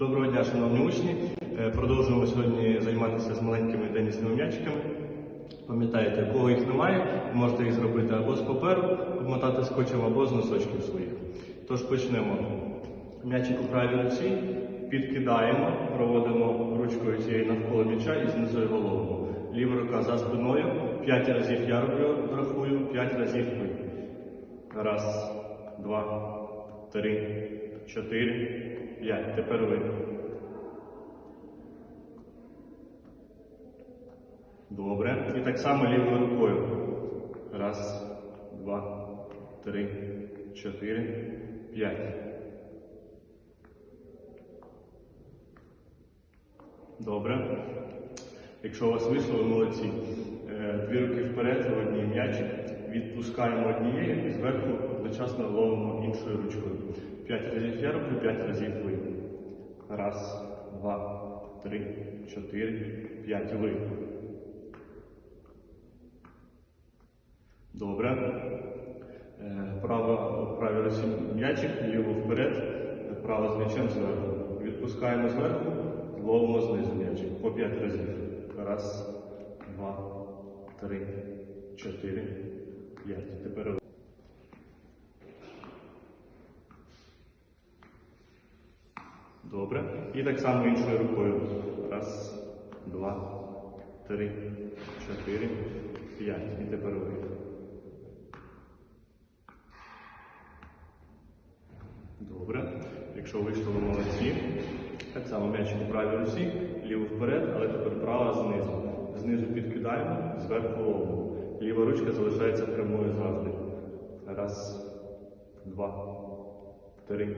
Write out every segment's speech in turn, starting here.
Доброго дня, шановні учні. Е, Продовжуємо сьогодні займатися з маленькими тенісними м'ячиками. Пам'ятаєте, кого їх немає, можете їх зробити або з паперу, обмотати скотчем, або з носочків своїх. Тож почнемо. М'ячик у правій руці, підкидаємо, проводимо ручкою цією навколо м'яча і знизу голову. Ліва рука за спиною. П'ять разів я роблю, рахую, п'ять разів ви. Раз, два, три, чотири, п'ять. Тепер ви. Добре. І так само лівою рукою. Раз, два, три, чотири, п'ять. Добре. Якщо у вас вийшло, ви молодці. Е, Дві руки вперед, одній м'ячик. Відпускаємо однією і зверху одночасно ловимо іншою ручкою. П'ять разів я роблю, п'ять разів ви. Раз, два, три, чотири, п'ять. Ви. Добре. Е, Право, правій руці м'ячик, ліву вперед, право з м'ячем зверху. Відпускаємо зверху, ловимо знизу м'ячик по 5 разів. Раз, два, три, чотири, п'ять. Тепер. Добре. І так само іншою рукою. Раз, два, три, чотири, п'ять. І тепер ви. Добре. Якщо вийшло ви молодці. Так само м'ячик у правій руці, ліву вперед, але тепер права знизу. Знизу підкидаємо, зверху ловимо. Ліва ручка залишається прямою завжди. Раз, два, три,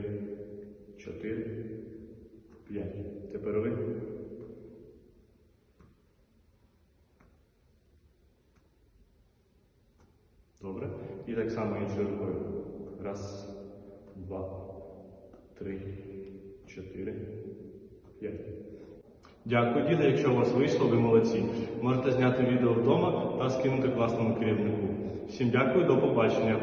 чотири, п'ять. Тепер ви. Добре. І так само іншою рукою. Раз, два, три, чотири, п'ять. Дякую, діти. Якщо у вас вийшло, ви молодці. Можете зняти відео вдома та скинути класному керівнику. Всім дякую, до побачення.